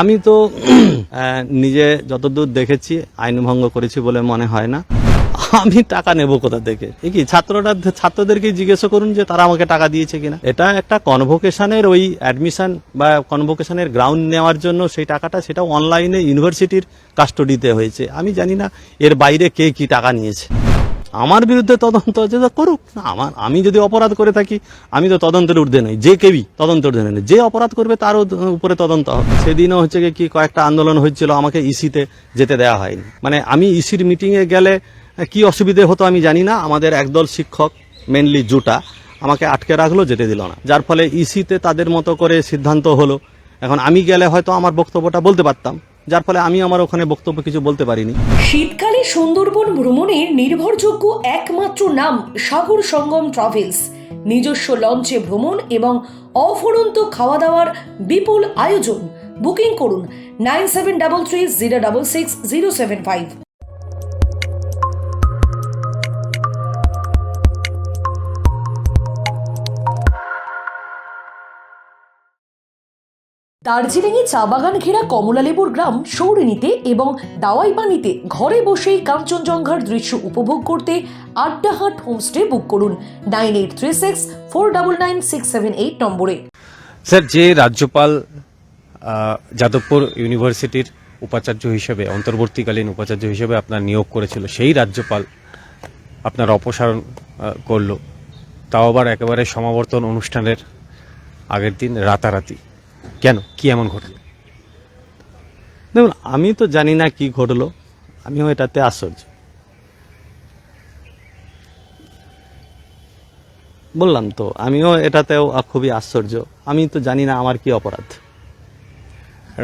আমি তো নিজে যতদূর দেখেছি, আইন ভঙ্গ করেছি বলে মনে হয় না। আমি টাকা নেব কোথা থেকে? কি, ছাত্ররা ছাত্রদেরকে জিজ্ঞেস করুন যে তারা আমাকে টাকা দিয়েছে কিনা। এটা একটা কনভোকেশনের ওই অ্যাডমিশন বা কনভোকেশনের গ্রাউন্ড নেওয়ার জন্য সেই টাকাটা সেটা অনলাইনে ইউনিভার্সিটির কাস্টডিতে হয়েছে। আমি জানি না এর বাইরে কে কি টাকা নিয়েছে। আমার বিরুদ্ধে তদন্ত হচ্ছে তো করুক। আমার আমি যদি অপরাধ করে থাকি, আমি তো তদন্তের ঊর্ধ্বে নই। যে কেউই তদন্তের ঊর্ধ্বে নই যে অপরাধ করবে, তার উপরে তদন্ত হবে। সেদিনও হচ্ছে কি কয়েকটা আন্দোলন হয়েছিল, আমাকে ইসিতে যেতে দেওয়া হয়নি। মানে আমি ইসির মিটিংয়ে গেলে কি অসুবিধে হতো আমি জানি না। আমাদের একদল শিক্ষক মেনলি জুটা, আমাকে আটকে রাখল, যেতে দিল না। যার ফলে ইসিতে তাদের মতো করে সিদ্ধান্ত হলো। এখন আমি গেলে হয়তো আমার বক্তব্যটা বলতে পারতাম। যার ফলে আমি আমার ওখানে বক্তব্য কিছু বলতে পারিনি। শীতকালে সুন্দরবন ভ্রমণের নির্ভরযোগ্য একমাত্র নাম সাগর সঙ্গম ট্রাভেলস। নিজস্ব লঞ্চে ভ্রমণ এবং অফুরন্ত খাওয়া দাওয়ার বিপুল আয়োজন। বুকিং করুন nine seven double three zero double six zero seven five. দার্জিলিংয়ে চা বাগান ঘেরা কমলালেবুর গ্রাম সৌরিনীতে এবং দাওয়াই পানিতে ঘরে বসেই কাঞ্চনজঙ্ঘার দৃশ্য উপভোগ করতে আড্ডাহাট হোমস্টে বুক করুন nine eight three six four double nine six seven eight নম্বরে। স্যার, যে রাজ্যপাল যাদবপুর ইউনিভার্সিটির উপাচার্য হিসেবে, অন্তর্বর্তীকালীন উপাচার্য হিসেবে আপনার নিয়োগ করেছিল, সেই রাজ্যপাল আপনার অপসারণ করল। তাও আবার একেবারে সমাবর্তন অনুষ্ঠানের আগের দিন রাতারাতি। কেন? কি এমন ঘটল? দেখুন আমি তো জানি না কি ঘটলো। আমিও এটাতে আশ্চর্য। বললাম তো আমিও এটাতেও খুবই আশ্চর্য। আমি তো জানি না আমার কি অপরাধ।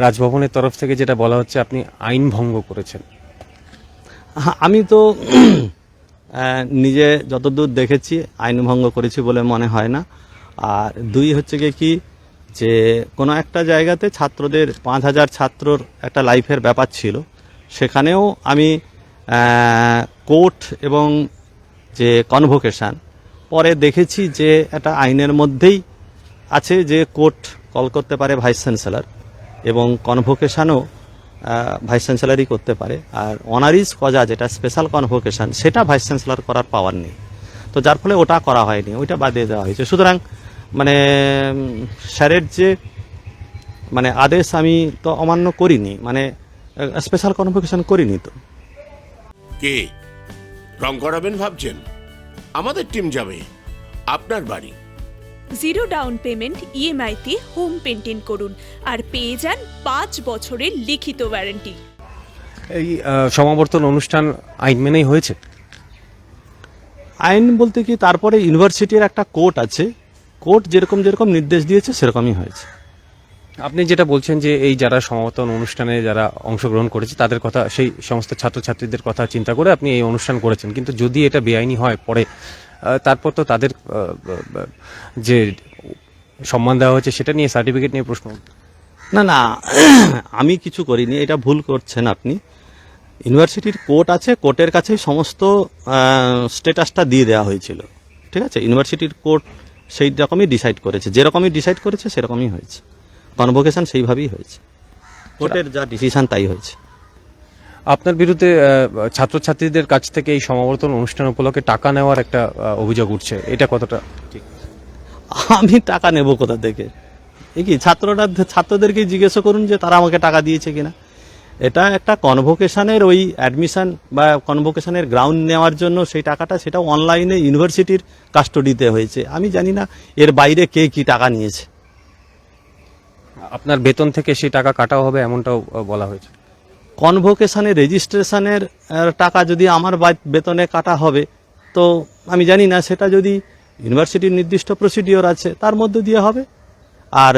রাজভবনের তরফ থেকে যেটা বলা হচ্ছে আপনি আইন ভঙ্গ করেছেন। আমি তো নিজে যতদূর দেখেছি আইন ভঙ্গ করেছি বলে মনে হয় না। আর দুই হচ্ছে কি যে কোনো একটা জায়গাতে ছাত্রদের, পাঁচ হাজার ছাত্রর একটা লাইফের ব্যাপার ছিল। সেখানেও আমি কোর্ট এবং যে কনভোকেশান, পরে দেখেছি যে একটা আইনের মধ্যেই আছে যে কোর্ট কল করতে পারে ভাইস চ্যান্সেলার এবং কনভোকেশানও ভাইস চ্যান্সেলারই করতে পারে। আর অনারিজ কজা, যেটা স্পেশাল কনভোকেশন, সেটা ভাইস চ্যান্সেলার করার পাওয়ার নেই। তো যার ফলে ওটা করা হয়নি, ওইটা বাদ দিয়ে দেওয়া হয়েছে। সুতরাং মানে স্যারের যে মানে আদেশ আমি তো অমান্য করিনি মানে স্পেশাল কনভোকেশন করিনি তো। কে? রং করাবেন ভাবছেন? আমাদের টিম যাবে আপনার বাড়ি। জিরো ডাউন পেমেন্ট ইএমআইতে হোম পেন্টিং করুন আর পেয়ে যান পাঁচ বছরের লিখিত ওয়ারেন্টি এই সমাবর্তন অনুষ্ঠান আইন মেনেই হয়েছে? আইন বলতে কি তারপরে ইউনিভার্সিটির একটা কোর্ট আছে কোর্ট যেরকম যেরকম নির্দেশ দিয়েছে সেরকমই হয়েছে। আপনি যেটা বলছেন যে এই যারা সমাবর্তন অনুষ্ঠানে যারা অংশগ্রহণ করেছে তাদের কথা সেই সমস্ত ছাত্রছাত্রীদের কথা চিন্তা করে আপনি এই অনুষ্ঠান করেছেন। কিন্তু যদি এটা বেআইনি হয় পরে তারপর তো তাদের যে সম্মান দেওয়া হয়েছে সেটা নিয়ে সার্টিফিকেট নিয়ে প্রশ্ন। না না আমি কিছু করিনি এটা ভুল করছেন আপনি। ইউনিভার্সিটির কোর্ট আছে কোর্টের কাছেই সমস্ত স্টেটাসটা দিয়ে দেওয়া হয়েছিল। ঠিক আছে? ইউনিভার্সিটির কোর্ট সেই রকমই ডিসাইড করেছে। যেরকমই ডিসাইড করেছে সেরকমই হয়েছে। কনভোকেশন সেইভাবেই হয়েছে। কোর্টের যা ডিসিশন তাই হয়েছে। আপনার বিরুদ্ধে ছাত্রছাত্রীদের কাছ থেকে এই সমাবর্তন অনুষ্ঠান উপলক্ষে টাকা নেওয়ার একটা অভিযোগ উঠছে। এটা কতটা ঠিক? আমি টাকা নেব কোথা থেকে? এ কি ছাত্ররা ছাত্রদেরকে জিজ্ঞেস করুন যে তারা আমাকে টাকা দিয়েছে কিনা। এটা একটা কনভোকেশনের ওই অ্যাডমিশন বা কনভোকেশনের গ্রাউন্ড নেওয়ার জন্য সেই টাকাটা সেটা অনলাইনে ইউনিভার্সিটির কাস্টডিতে হয়েছে। আমি জানি না এর বাইরে কে কি টাকা নিয়েছে। আপনার বেতন থেকে সেই টাকা কাটা হবে এমনটাও বলা হয়েছে। কনভোকেশনের রেজিস্ট্রেশনের টাকা যদি আমার বেতনে কাটা হবে তো আমি জানি না সেটা যদি ইউনিভার্সিটির নির্দিষ্ট প্রসিডিওর আছে তার মধ্যে দিয়ে হবে। আর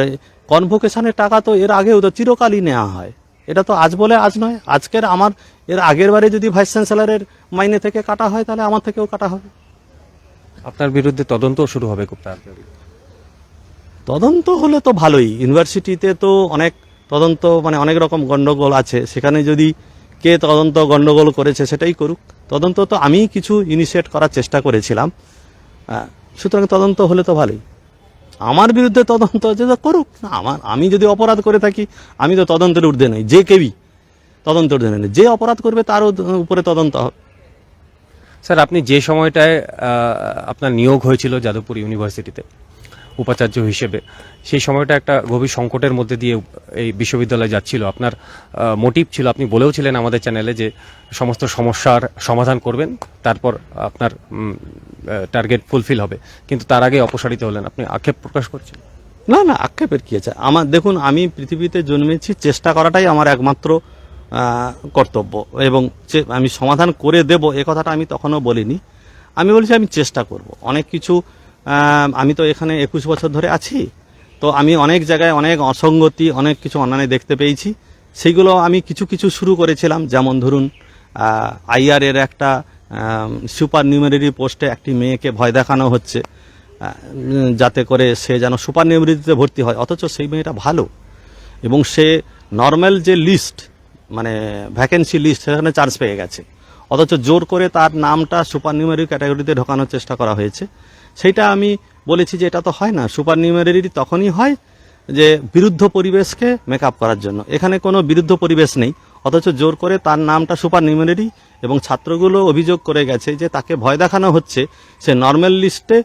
কনভোকেশনের টাকা তো এর আগেও তো চিরকালই নেওয়া হয়। এটা তো আজ বলে আজ নয় আজকের আমার এর আগের বারে যদি ভাইস চ্যান্সেলারের মাইনে থেকে কাটা হয় তাহলে আমার থেকেও কাটা হবে। আপনার বিরুদ্ধে তদন্ত শুরু হবে খুব তাড়াতাড়ি। তদন্ত হলে তো ভালোই। ইউনিভার্সিটিতে তো অনেক তদন্ত মানে অনেক রকম গন্ডগোল আছে। সেখানে যদি কে তদন্ত গন্ডগোল করেছে সেটাই করুক। তদন্ত তো আমিই কিছু ইনিশিয়েট করার চেষ্টা করেছিলাম। সুতরাং তদন্ত হলে তো ভালোই। আমার বিরুদ্ধে তদন্ত হচ্ছে তো করুক। না, আমার আমি যদি অপরাধ করে থাকি, আমি তো তদন্তের ঊর্ধ্বে নই। যে কেউই তদন্ত ঊর্ধ্বে নেই। যে অপরাধ করবে, তার উপরে তদন্ত হবে। স্যার, আপনি যে সময়টায় আপনার নিয়োগ হয়েছিল যাদবপুর ইউনিভার্সিটিতে উপাচার্য হিসেবে। সেই সময়টা একটা গভীর সংকটের মধ্যে দিয়ে এই বিশ্ববিদ্যালয় যাচ্ছিল। আপনার মোটিভ ছিল। আপনি বলেও ছিলেন আমাদের চ্যানেলে যে সমস্ত সমস্যার সমাধান করবেন, তারপর আপনার টার্গেট ফুলফিল হবে। কিন্তু তার আগে অপসারিত হলেন। আপনি আক্ষেপ প্রকাশ করছেন? না না, আক্ষেপের কি আছে? আমার, দেখুন, আমি পৃথিবীতে জন্মেছি, চেষ্টা করাটাই আমার একমাত্র কর্তব্য। এবং আমি সমাধান করে দেব, এ কথাটা আমি তখনও বলিনি। আমি বলছি আমি চেষ্টা করব। অনেক কিছু আমি তো এখানে একুশ বছর ধরে আছি। তো আমি অনেক জায়গায় অনেক অসঙ্গতি, অনেক কিছু অন্যান্য দেখতে পেয়েছি। সেইগুলো আমি কিছু কিছু শুরু করেছিলাম। যেমন ধরুন আইআর এর একটা সুপার নিউমেরারি পোস্টে একটি মেয়েকে ভয় দেখানো হচ্ছে। যাতে করে সে যেন সুপার নিউমেরিতে ভর্তি হয়। অথচ সেই মেয়েটা ভালো। এবং সে নর্মাল যে লিস্ট মানে ভ্যাকেন্সি লিস্ট, সেখানে চান্স পেয়ে গেছে। অথচ জোর করে তার নামটা সুপার নিউমেরি ক্যাটাগরিতে ঢোকানোর চেষ্টা করা হয়েছে। সেইটা আমি বলেছি যে এটা তো হয় না। সুপার নিউমেরি তখনই হয় যে বিরুদ্ধ পরিবেশকে মেকআপ করার জন্য। এখানে কোনো বিরুদ্ধ পরিবেশ নেই। অথচ জোর করে তার নামটা সুপার নিউমেরি এবং ছাত্রগুলো অভিযোগ করে গেছে যে তাকে ভয় দেখানো হচ্ছে। সে নর্মাল লিস্টে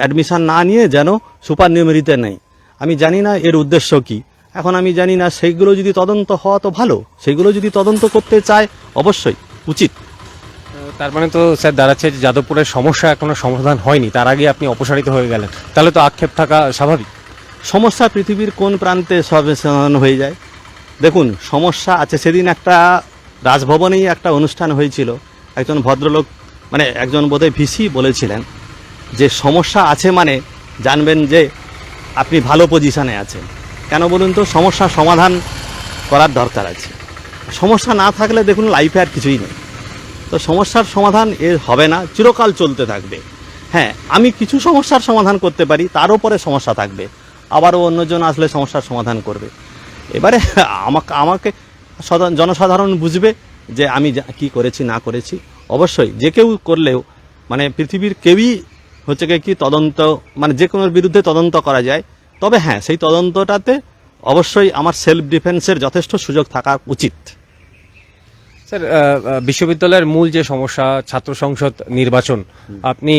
অ্যাডমিশান না নিয়ে যেন সুপার নিউমেরিতে নেই। আমি জানি না এর উদ্দেশ্য কি। এখন আমি জানি না, সেইগুলো যদি তদন্ত হওয়া তো ভালো। সেইগুলো যদি তদন্ত করতে চায়, অবশ্যই, উচিত। তার মানে তো স্যার দাঁড়াচ্ছে যে যাদবপুরের সমস্যা এখনও সমাধান হয়নি, তার আগে আপনি অপসারিত হয়ে গেলেন। তাহলে তো আক্ষেপ থাকা স্বাভাবিক। সমস্যা পৃথিবীর কোন প্রান্তে সমাধান হয়ে যায়? দেখুন, সমস্যা আছে, সেদিন একটা রাজভবনেই একটা অনুষ্ঠান হয়েছিল। একজন ভদ্রলোক মানে একজন বোধহয় ভিসি বলেছিলেন যে, সমস্যা আছে মানে জানবেন যে, আপনি ভালো পজিশনে আছেন। কেন বলুন তো, সমস্যা সমাধান করার দরকার আছে। সমস্যা না থাকলে দেখুন, লাইফে আর কিছুই নেই। তো সমস্যার সমাধান এ হবে না, চিরকাল চলতে থাকবে। হ্যাঁ আমি কিছু সমস্যার সমাধান করতে পারি, তার উপরে সমস্যা থাকবে। আবারও অন্যজন আসলে সমস্যার সমাধান করবে। এবারে আমাকে আমাকে জনসাধারণ বুঝবে যে আমি কি করেছি, না করেছি। অবশ্যই, যে কেউ করলেও মানে পৃথিবীর কেউই হচ্ছে কি তদন্ত মানে যে কোনো বিরুদ্ধে তদন্ত করা যায়, তবে হ্যাঁ সেই তদন্তটাতে অবশ্যই আমার সেলফ ডিফেন্সের যথেষ্ট সুযোগ থাকা উচিত। স্যার বিশ্ববিদ্যালয়ের মূল যে সমস্যা, ছাত্র সংসদ নির্বাচন, আপনি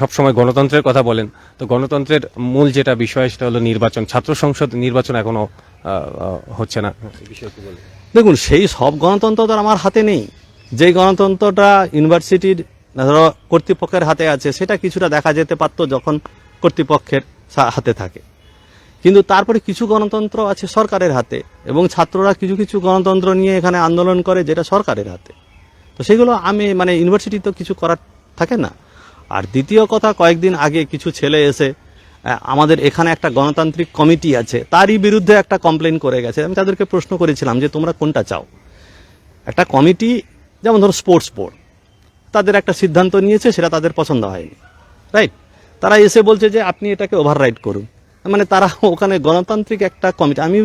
সবসময় গণতন্ত্রের কথা বলেন। তো গণতন্ত্রের মূল যেটা বিষয়, সেটা হলো নির্বাচন। ছাত্র সংসদ নির্বাচন এখনও হচ্ছে না? দেখুন, সেই সব গণতন্ত্র তো আমার হাতে নেই। যে গণতন্ত্রটা ইউনিভার্সিটির, ধরো, কর্তৃপক্ষের হাতে আছে, সেটা কিছুটা দেখা যেতে পারতো যখন কর্তৃপক্ষের হাতে থাকে। কিন্তু তারপরে কিছু গণতন্ত্র আছে সরকারের হাতে এবং ছাত্ররা কিছু কিছু গণতন্ত্র নিয়ে এখানে আন্দোলন করে যেটা সরকারের হাতে। তো সেগুলো আমি মানে ইউনিভার্সিটি তো কিছু করার থাকে না। আর দ্বিতীয় কথা, কয়েকদিন আগে কিছু ছেলে এসে আমাদের এখানে একটা গণতান্ত্রিক কমিটি আছে, তারই বিরুদ্ধে একটা কমপ্লেন করে গেছে। আমি তাদেরকে প্রশ্ন করেছিলাম যে, তোমরা কোনটা চাও? একটা কমিটি, যেমন ধরো স্পোর্টস বোর্ড তাদের একটা সিদ্ধান্ত নিয়েছে, সেটা তাদের পছন্দ হয়নি। রাইট তারা এসে বলছে যে, আপনি এটাকে ওভাররাইড করুন। মানে তারা ওখানে গণতান্ত্রিক একটা কমিটি আমি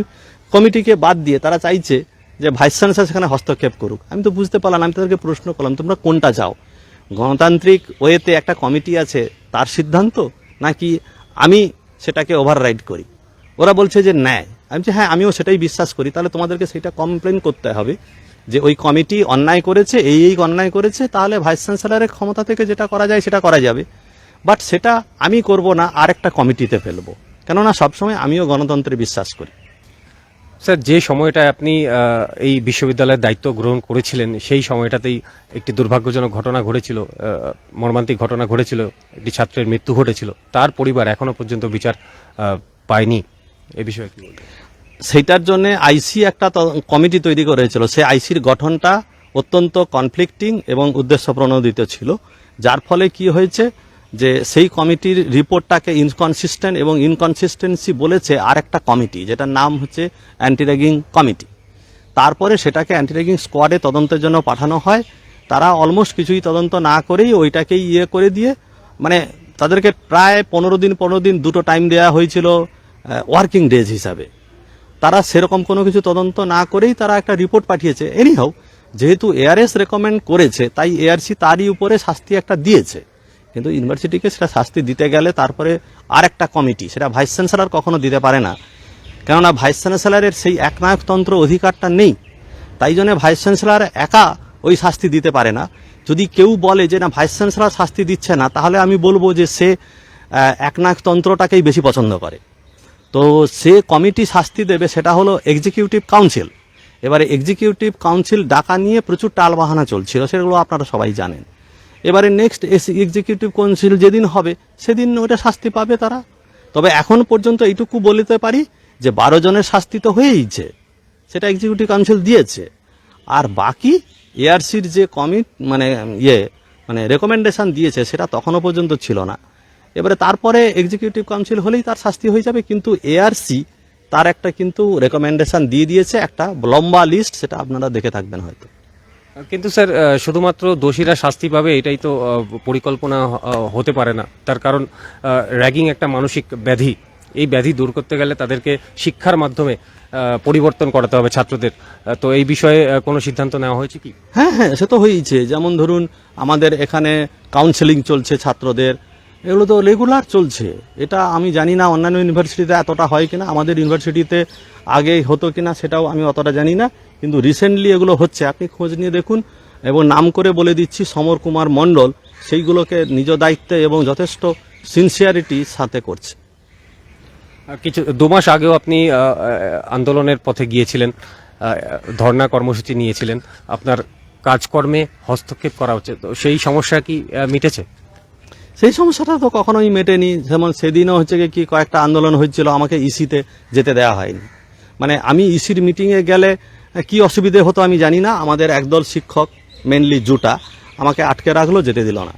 কমিটিকে বাদ দিয়ে তারা চাইছে যে ভাইস চ্যান্সেলর সেখানে হস্তক্ষেপ করুক। আমি তো বুঝতে পারলাম আমি তাদেরকে প্রশ্ন করলাম, তোমরা কোনটা চাও? গণতান্ত্রিক ওয়েতে একটা কমিটি আছে, তার সিদ্ধান্ত? নাকি আমি সেটাকে ওভাররাইড করি? ওরা বলছে যে ন্যায়। আমি বলছি হ্যাঁ আমিও সেটাই বিশ্বাস করি। তাহলে তোমাদেরকে সেটা কমপ্লেন করতে হবে যে ওই কমিটি অন্যায় করেছে, এই এই অন্যায় করেছে, তাহলে ভাইস চ্যান্সেলরের ক্ষমতা থেকে যেটা করা যায় সেটা করা যাবে। বাট সেটা আমি করব না, আরেকটা কমিটিতে ফেলব। কেননা সবসময় আমিও গণতন্ত্রে বিশ্বাস করি। স্যার যে সময়টায় আপনি এই বিশ্ববিদ্যালয়ের দায়িত্ব গ্রহণ করেছিলেন সেই সময়টাতেই একটি দুর্ভাগ্যজনক ঘটনা ঘটেছিল মর্মান্তিক ঘটনা ঘটেছিল একটি ছাত্রের মৃত্যু ঘটেছিল। তার পরিবার এখনও পর্যন্ত বিচার পায়নি। এ বিষয়ে কি সেইটার জন্য আইসি একটা কমিটি তৈরি করেছিল। সে আইসির গঠনটা অত্যন্ত কনফ্লিক্টিং এবং উদ্দেশ্য প্রণোদিত ছিল। যার ফলে কি হয়েছে? যে সেই কমিটির রিপোর্টটাকে ইনকনসিস্টেন্ট এবং ইনকনসিস্টেন্সি বলেছে আর একটা কমিটি, যেটার নাম হচ্ছে অ্যান্টি র্যাগিং কমিটি। তারপরে সেটাকে অ্যান্টি র্যাগিং স্কোয়াডে তদন্তের জন্য পাঠানো হয়। তারা অলমোস্ট কিছুই তদন্ত না করেই ওইটাকেই ইয়ে করে দিয়ে মানে তাদেরকে প্রায় পনেরো দিন পনেরো দিন দুটো টাইম দেওয়া হয়েছিল ওয়ার্কিং ডেজ হিসাবে। তারা সেরকম কোনো কিছু তদন্ত না করেই তারা একটা রিপোর্ট পাঠিয়েছে। এনিহাও যেহেতু এআরএস রেকমেন্ড করেছে, তাই এআরসি তারই উপরে শাস্তি একটা দিয়েছে। কিন্তু ইউনিভার্সিটিকে সেটা শাস্তি দিতে গেলে তারপরে আর একটা কমিটি, সেটা ভাইস চ্যান্সেলর কখনো দিতে পারে না। কেননা ভাইস চ্যান্সেলরের সেই একনায়কতন্ত্র অধিকারটা নেই। তাই জন্য ভাইস চ্যান্সেলর একা ওই শাস্তি দিতে পারে না। যদি কেউ বলে যে, না, ভাইস চ্যান্সেলর শাস্তি দিচ্ছে না, তাহলে আমি বলব যে সে একনায়কতন্ত্রটাকেই বেশি পছন্দ করে। তো সে কমিটি শাস্তি দেবে, সেটা হলো এক্সিকিউটিভ কাউন্সিল। এবারে এক্সিকিউটিভ কাউন্সিল ডাকা নিয়ে প্রচুর টালবাহানা চলছিল, সেগুলো আপনারা সবাই জানেন। এবারে নেক্সট এক্সিকিউটিভ কাউন্সিল যেদিন হবে, সেদিন ওটা শাস্তি পাবে তারা। তবে এখন পর্যন্ত এইটুকু বলিতে পারি যে বারো জনের শাস্তি তো হয়েইছে, সেটা এক্সিকিউটিভ কাউন্সিল দিয়েছে। আর বাকি এআরসির যে কমিট মানে ইয়ে মানে রেকমেন্ডেশন দিয়েছে, সেটা তখনও পর্যন্ত ছিল না। এবারে তারপরে এক্সিকিউটিভ কাউন্সিল হলেই তার শাস্তি হয়ে যাবে, কিন্তু এআরসি তার একটা কিন্তু রেকমেন্ডেশন দিয়ে দিয়েছে, একটা লম্বা লিস্ট সেটা আপনারা দেখে থাকবেন হয়তো। কিন্তু স্যার শুধুমাত্র দোষীরা শাস্তি পাবে, এটাই তো পরিকল্পনা হতে পারে না। তার কারণ র্যাগিং একটা মানসিক ব্যাধি। এই ব্যাধি দূর করতে গেলে তাদেরকে শিক্ষার মাধ্যমে পরিবর্তন করাতে হবে ছাত্রদের। তো এই বিষয়ে কোনো সিদ্ধান্ত নেওয়া হয়েছে কি? হ্যাঁ হ্যাঁ সে তো হয়েইছে। যেমন ধরুন, আমাদের এখানে কাউন্সেলিং চলছে ছাত্রদের। এগুলো তো রেগুলার চলছে। এটা আমি জানি না, অন্যান্য ইউনিভার্সিটিতে এতটা হয় কিনা। আমাদের ইউনিভার্সিটিতে আগে হতো কিনা, সেটাও আমি অতটা জানি না। কিন্তু রিসেন্টলি এগুলো হচ্ছে আপনি খোঁজ নিয়ে দেখুন এবং নাম করে বলে দিচ্ছি সমর কুমার মণ্ডল সেইগুলোকে নিজ দায়িত্বে এবং যথেষ্ট সিনসিয়ারিটির সাথে করছে। কিছু দু মাস আগেও আপনি আন্দোলনের পথে গিয়েছিলেন ধর্ণা কর্মসূচি নিয়েছিলেন আপনার কাজকর্মে হস্তক্ষেপ করা হচ্ছে তো সেই সমস্যা কি মিটেছে? সেই সমস্যাটা তো কখনোই মেটেনি যেমন সেদিনও হচ্ছে কি কয়েকটা আন্দোলন হচ্ছিল আমাকে ইসিতে যেতে দেওয়া হয়নি। মানে আমি ইসির মিটিংয়ে গেলে কি অসুবিধে হতো আমি জানি না। আমাদের একদল শিক্ষক মেনলি জুটা, আমাকে আটকে রাখল, যেতে দিল না।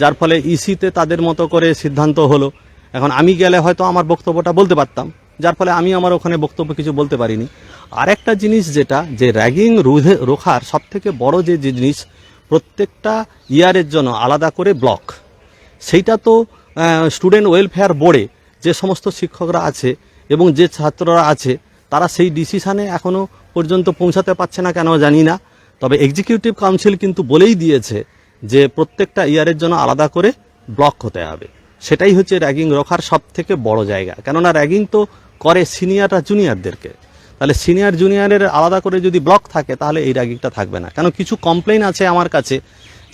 যার ফলে ইসিতে তাদের মতো করে সিদ্ধান্ত হলো। এখন আমি গেলে হয়তো আমার বক্তব্যটা বলতে পারতাম। যার ফলে আমি আমার ওখানে বক্তব্য কিছু বলতে পারিনি। আরেকটা জিনিস যেটা, যে র্যাগিং রোধে রোখার সব থেকে বড় যে জিনিস, প্রত্যেকটা ইয়ারের জন্য আলাদা করে ব্লক সেইটা তো স্টুডেন্ট ওয়েলফেয়ার বোর্ডে যে সমস্ত শিক্ষকরা আছে এবং যে ছাত্ররা আছে তারা সেই ডিসিশানে এখনও পর্যন্ত পৌঁছাতে পারছে না কেন জানি না। তবে এক্সিকিউটিভ কাউন্সিল কিন্তু বলেই দিয়েছে যে প্রত্যেকটা ইয়ারের জন্য আলাদা করে ব্লক হতে হবে। সেটাই হচ্ছে র্যাগিং রোখার সব থেকে বড় জায়গা। কেননা র্যাগিং তো করে সিনিয়ররা জুনিয়রদেরকে তাহলে সিনিয়র জুনিয়রের আলাদা করে যদি ব্লক থাকে, তাহলে এই র্যাগিংটা থাকবে না। কেন কিছু কমপ্লেন আছে আমার কাছে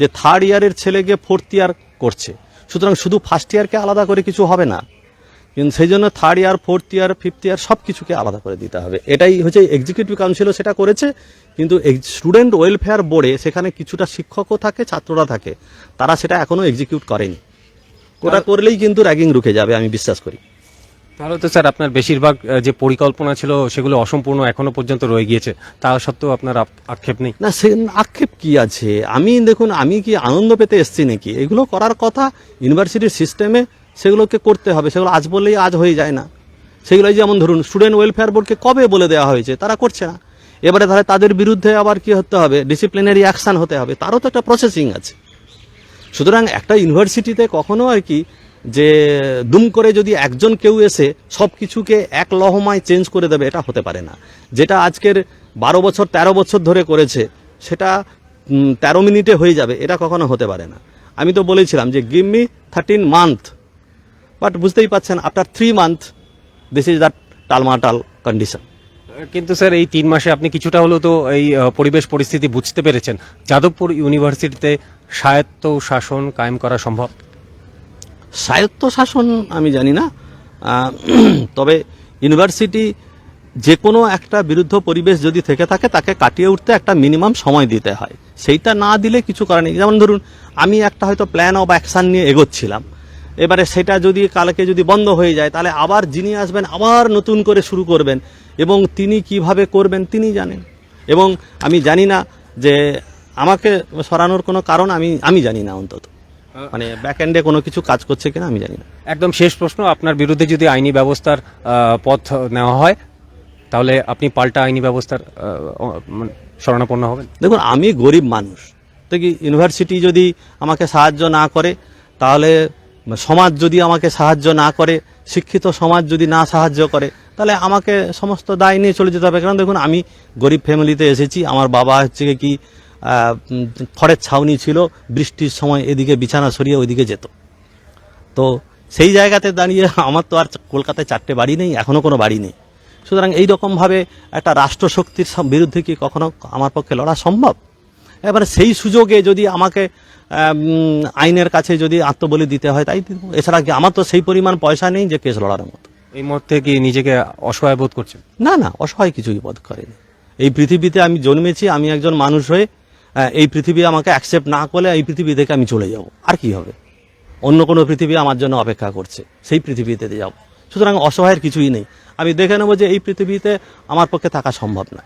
যে থার্ড ইয়ারের ছেলেকে ফোর্থ ইয়ার করছে। সুতরাং শুধু ফার্স্ট ইয়ারকে আলাদা করে কিছু হবে না। কিন্তু সেই জন্য third year fourth year fifth year সব কিছুকে আলাদা করে দিতে হবে। এটাই হচ্ছে এক্সিকিউটিভ কাউন্সিলও সেটা করেছে কিন্তু স্টুডেন্ট ওয়েলফেয়ার বোর্ডে সেখানে কিছুটা শিক্ষকও থাকে ছাত্ররা থাকে। তারা সেটা এখনও এক্সিকিউট করেনি। ওটা করলেই কিন্তু র্যাগিং রুখে যাবে আমি বিশ্বাস করি। তাহলে তো স্যার আপনার বেশিরভাগ যে পরিকল্পনা ছিল সেগুলো অসম্পূর্ণ এখনও পর্যন্ত রয়ে গিয়েছে। তা সত্ত্বেও আপনার আক্ষেপ নেই? না সে আক্ষেপ কি আছে? আমি দেখুন আমি কি আনন্দ পেতে এসছি নাকি? এগুলো করার কথা ইউনিভার্সিটির সিস্টেমে সেগুলোকে করতে হবে সেগুলো আজ বললেই আজ হয়ে যায় না। সেগুলো যেমন ধরুন স্টুডেন্ট ওয়েলফেয়ার বোর্ডকে কবে বলে দেওয়া হয়েছে তারা করছে না। এবারে তাহলে তাদের বিরুদ্ধে আবার কি হতে হবে? ডিসিপ্লিনারি অ্যাকশন হতে হবে তারও তো একটা প্রসেসিং আছে। সুতরাং একটা ইউনিভার্সিটিতে কখনো আর কি যে দুম করে যদি একজন কেউ এসে সব কিছুকে এক লহমায় চেঞ্জ করে দেবে এটা হতে পারে না। যেটা আজকের বারো বছর ১৩ বছর ধরে করেছে সেটা উম, তেরো মিনিটে হয়ে যাবে এটা কখনো হতে পারে না। আমি তো বলেছিলাম যে give me thirteen month but বুঝতেই পাচ্ছেন after three month this is that টালমাটাল condition কিন্তু স্যার এই তিন মাসে আপনি কিছুটা হলেও তো এই পরিবেশ পরিস্থিতি বুঝতে পেরেছেন। যাদবপুর ইউনিভার্সিটিতে স্বায়ত্ত শাসন কায়েম করা সম্ভব? স্বায়ত্ত শাসন আমি জানি না। তবে ইউনিভার্সিটি যে কোনো একটা বিরুদ্ধ পরিবেশ যদি থেকে থাকে তাকে কাটিয়ে উঠতে একটা মিনিমাম সময় দিতে হয়। সেইটা না দিলে কিছু করার নেই। যেমন ধরুন আমি একটা হয়তো প্ল্যান অফ অ্যাকশান নিয়ে এগোচ্ছিলাম। এবারে সেটা যদি কালকে যদি বন্ধ হয়ে যায় তাহলে আবার যিনি আসবেন আবার নতুন করে শুরু করবেন। এবং তিনি কীভাবে করবেন তিনি জানেন। এবং আমি জানি না যে আমাকে সরানোর কোনো কারণ আমি আমি জানি না অন্তত। মানে ব্যাক এন্ডে কোনো কিছু কাজ করছে কিনা আমি জানি না। একদম শেষ প্রশ্ন আপনার বিরুদ্ধে যদি আইনি ব্যবস্থার পথ নেওয়া হয় তাহলে আপনি পাল্টা আইনি ব্যবস্থার মানে শরণাপন্ন হবেন। দেখুন আমি গরিব মানুষ। তো কি ইউনিভার্সিটি যদি আমাকে সাহায্য না করে তাহলে সমাজ যদি আমাকে সাহায্য না করে, শিক্ষিত সমাজ যদি না সাহায্য করে, তাহলে আমাকে সমস্ত দায় নিয়ে চলে যেতে হবে। কারণ দেখুন, আমি গরিব ফ্যামিলিতে এসেছি, আমার বাবা হচ্ছে কি খড়ের ছাউনি ছিল, বৃষ্টির সময় এদিকে বিছানা সরিয়ে ওইদিকে যেত। তো সেই জায়গাতে দাঁড়িয়ে আমার তো আর কলকাতায় চারটে বাড়ি নেই এখনও কোনো বাড়ি নেই। সুতরাং এই রকমভাবে একটা রাষ্ট্রশক্তির বিরুদ্ধে কি কখনো আমার পক্ষে লড়া সম্ভব? এবারে সেই সুযোগে যদি আমাকে আইনের কাছে যদি আত্মবলি দিতে হয় তাই দিব। এছাড়া কি আমার তো সেই পরিমাণ পয়সা নেই যে কেস লড়ার মতো। এই মুহূর্তে কি নিজেকে অসহায় বোধ করছেন? না না অসহায় কিছুই বোধ করেনি। এই পৃথিবীতে আমি জন্মেছি আমি একজন মানুষ হয়ে এই পৃথিবী আমাকে অ্যাকসেপ্ট না করলে এই পৃথিবী থেকে আমি চলে যাব। আর কি হবে? অন্য কোনো পৃথিবী আমার জন্য অপেক্ষা করছে সেই পৃথিবীতে যাব। সুতরাং অসহায়ের কিছুই নেই। আমি দেখে নেব যে এই পৃথিবীতে আমার পক্ষে থাকা সম্ভব না।